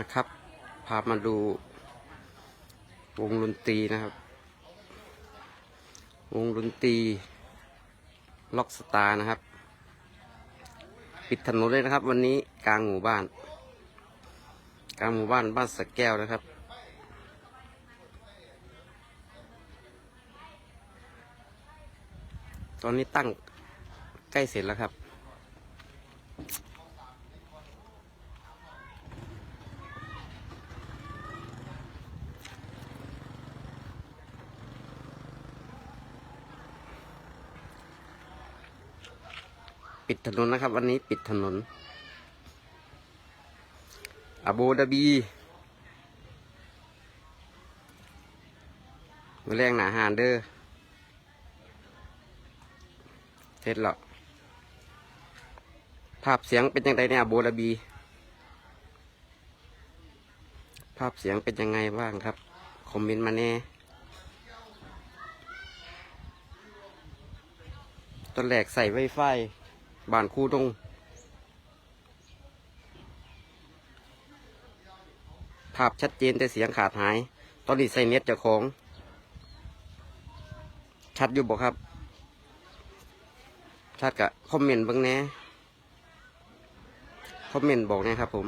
นะครับ พามาดูวงดนตรีนะครับ วงดนตรีล็อกสตาร์นะครับ ปิดถนนเลยนะครับ วันนี้กลางหมู่บ้าน กลางหมู่บ้านบ้านสะแก้วนะครับตอนนี้ตั้งใกล้เสร็จแล้วครับ ปิดถนนนะครับ วันนี้ปิดถนนอาบูดาบีมาแรงหนาหานเด้อเสร็จแล้วภาพเสียงเป็นยังไงเนี่ยอาบูดาบี ภาพเสียงเป็นยังไงบ้างครับ คอมเมนต์มาแน่ตอนแรกใส่ไวไฟ บ้านคูดงภาพชัดเจนแต่เสียงขาดหาย ตอนนี้ใส่เน็ตจ้าของ ชัดอยู่บอกครับ ชัดกะคอมเมนต์บ้างแน่คอมเมนต์บอกแนะครับผม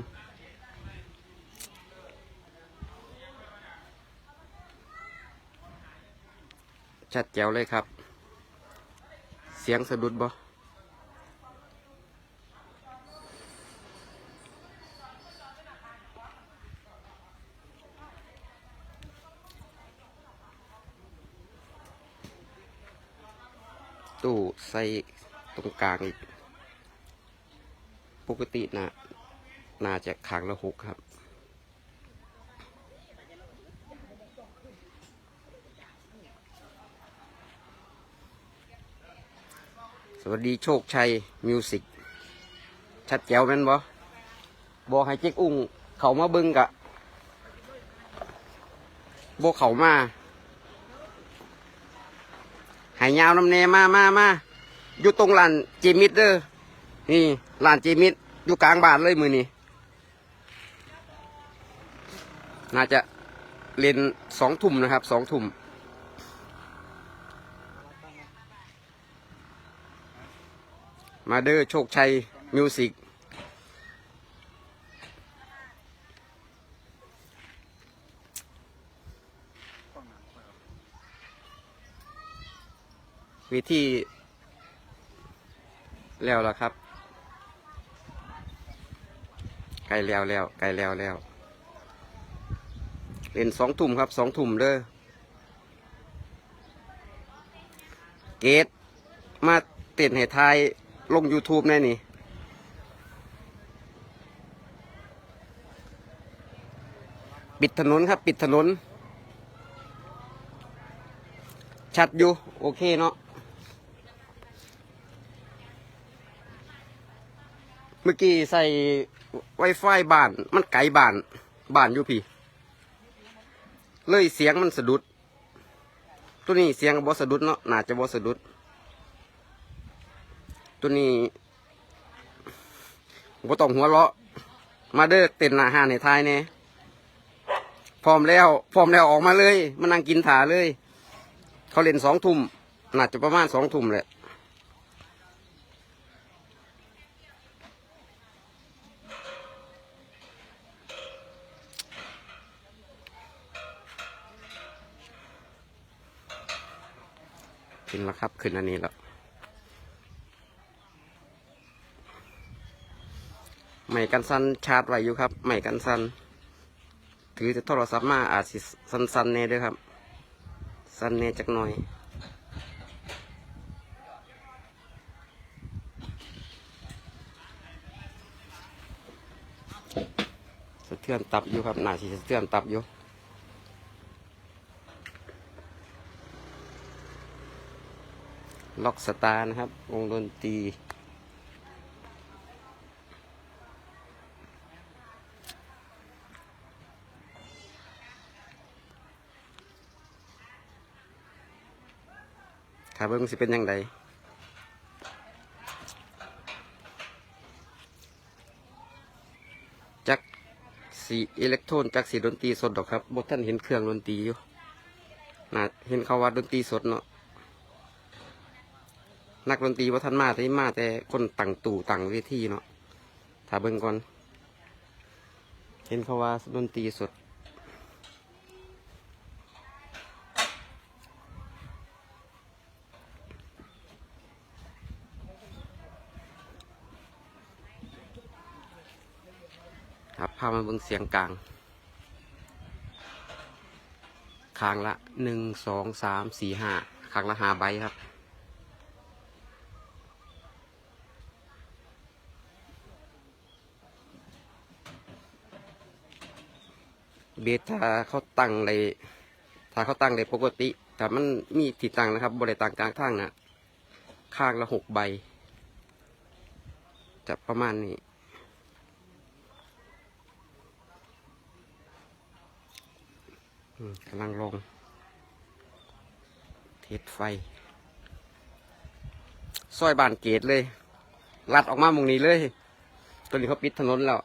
ชัดแจ๋วเลยครับ เสียงสะดุดบ่ ตู้ใส่ตรงกลางอีก ปกตินะน่าจะขางละหกครับ สวัสดีโชคชัยมิวสิกชัดแจ๋วแม่นบ่บอกให้เจ๊กอุ้งเขามาบึงกะบเขามา หายยาวน้ำเนมามามาอยู่ตรงลานเจมิดเด้อนี่ลานเจมิดอยู่กลางบ้านเลยมือนี่น่าจะเล่นสองทุ่มนะครับสองทุ่มมาเด้อโชคชัยมิวสิก วิธีแล้วล่ะครับ ไกลแล้วแล้วไกลแล้วแล้วเล่นสองทุ่มครับสองทุ่มเด้อเกตมาเต้นให้ทายลง YouTube แน่นี่ปิดถนนครับ ปิดถนน ชัดอยู่ โอเคเนาะ เมื่อกี้ใส่ไวไฟบ้าน มันไกลบ้านบ้านอยู่พี่ เลยเสียงมันสะดุด ตัวนี้เสียงบอสะดุดเนาะน่าจะบอสะดุด ตัวนี้บ่ต้องหัวเราะ มาเด้อเต้นหน้าห้าในทายแน่พร้อมแล้วพร้อมแล้วออกมาเลย มานั่งกินถาเลย เขาเล่นสองทุ่มน่าจะประมาณสองทุ่มแหละ ขึ้นแล้วครับ ขึ้นอันนี้แล้วไม่กันสันชาร์จไว้อยู่ครับไม่กันสันถือจะโทรศัพท์มาอาจสิสันสันๆแน่ด้วยครับ สันแน่จักหน่อยสะเทือนตับอยู่ครับน่าสิสะเทือนตับอยู่ ล็อกสตาร์นะครับ วงดนตรีถ้าเบิ่งสิเป็นยังไงจักสีอิเล็กโทรนจากสีดนตรีสดดอกครับบท่านเห็นเครื่องดนตรีอยู่นะเห็นเขาว่าดนตรีสดเนาะ นักดนตรีว่าท่านมาแต่มาแต่คนตั้งตู่ตั้งเวทีเนาะถ้าเบิ่งก่อน เห็นเขาว่าดนตรีสดครับพามาเบิ่งเสียงกลางคางละหนึ่งสองสามสี่ห้าคางละหาใบครับ เบสถ้าเขาตั้งในถ้าเขาตั้งในปกติแต่มันมีที่ตั้งนะครับบริต่างกลางทางนะข้างละหกใบจะประมาณนี้กำลังลง เทสไฟซอยบานเกตเลย ลัดออกมามุงนี้เลย ตัวนี้เขาปิดถนนแล้ว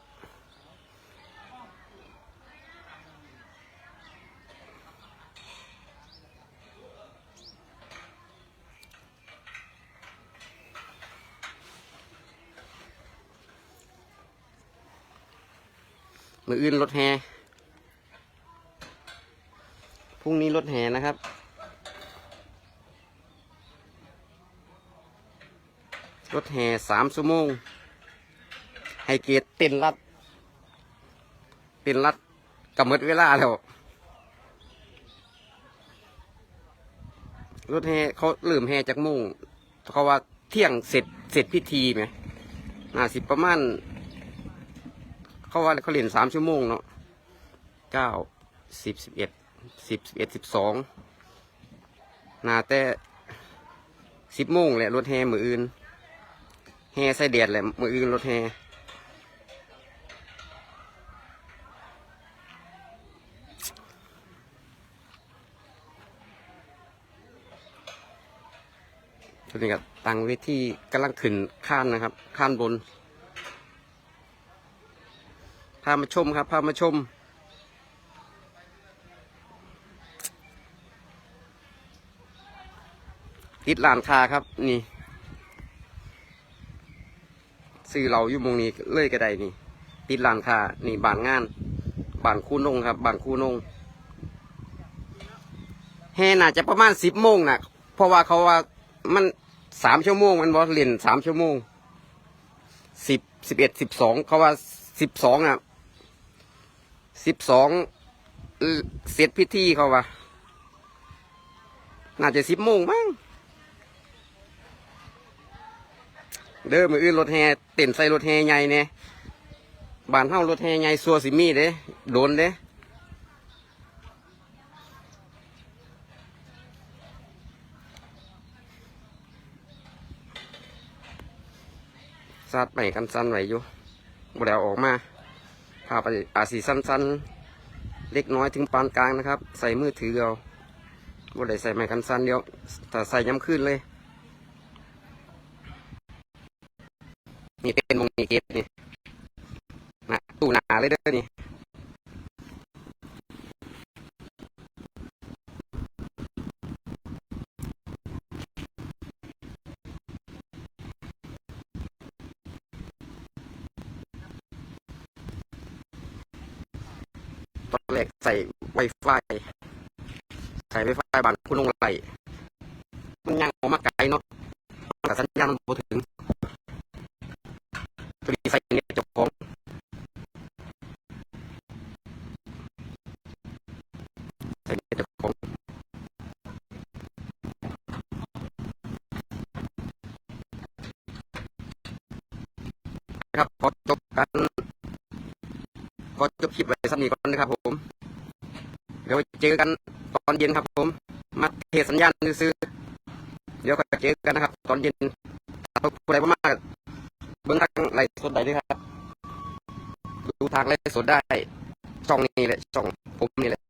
มืออื่นรถแฮพรุ่งนี้รถแห่นะครับ รถแห่สามชั่วโมง ให้เกียรติเต้นรัด เต้นรัดกำหนดเวลาแล้ว รถแห่เขาลืมแห่จากโมงเขาว่าเที่ยงเสร็จเสร็จพิธีไหมน่าสิประมาณ เขาว่าเขาเรียนสามชั่วโมงเนาะเก้าสิบสิบเอ็ดสิบสิบเอ็ดสิบสองนาแต่สิบโมงแหละรถแห่มืออื่นแห่ใส่แดดแหละมืออื่นรถแห่ตอนนี้ก็ตั้งเวทีกำลังขึ้นข้านนะครับ ข้านบนามาชมครับ พามาชม ติดลานคาครับ นี่ซื้อเราอยู่มงนี้เลยก็ได้นี่ ติดลานคานี่บานงานบานคู่นงครับบานคู่นงแห่น่าจะประมาณสิบโมงนะเพราะว่าเขาว่ามันสามชั่วโมงมันบอสเล่นสามชั่วโมงสิบสิบเอ็ดสิบสองเขาว่าสิบสองอะ สิบสองเสร็จพิธีเขาว่าน่าจะสิบโมงมั้งเด้อมืออื่นรถแห่เต้นใส่รถแห่ใหญ่เนี่ยบานเฮารถแห่ใหญ่ซัวสิมีเด้โดนเด้ซัดไปกันสั้นไหวอยู่บ่ได้ออกมา พาไปอาสีสั้นๆ เล็กน้อยถึงปานกลางนะครับ ใส่มือถือเอาบ่ได้ใส่ไม้กันสั้นเดียวแต่ใส่ย้ำขึ้นเลย นี่เป็นวงนี้เกตนี่นะตู้หนาเลยเด้อนี่ ตอนแรกใส่ไวไฟใส่ไวไฟบานคุณลงไหลมันยังออกมาไกลเนาะแต่สัญญาณมันบ่ถึงตัวนี้ใส่เนี่ยจบของใส่เนี่ยจบ เดี๋ยวเจอกันตอนเย็นครับผม มาเทสัญญาณซื้อ เดี๋ยวก็เจอกันนะครับ ตอนเย็นถ้าผู้ใดบ่มากเบื้องทางไลฟ์สดได้ด้วยครับ ดูทางไลฟ์สดได้ช่องนี้แหละช่องผมนี่แหละ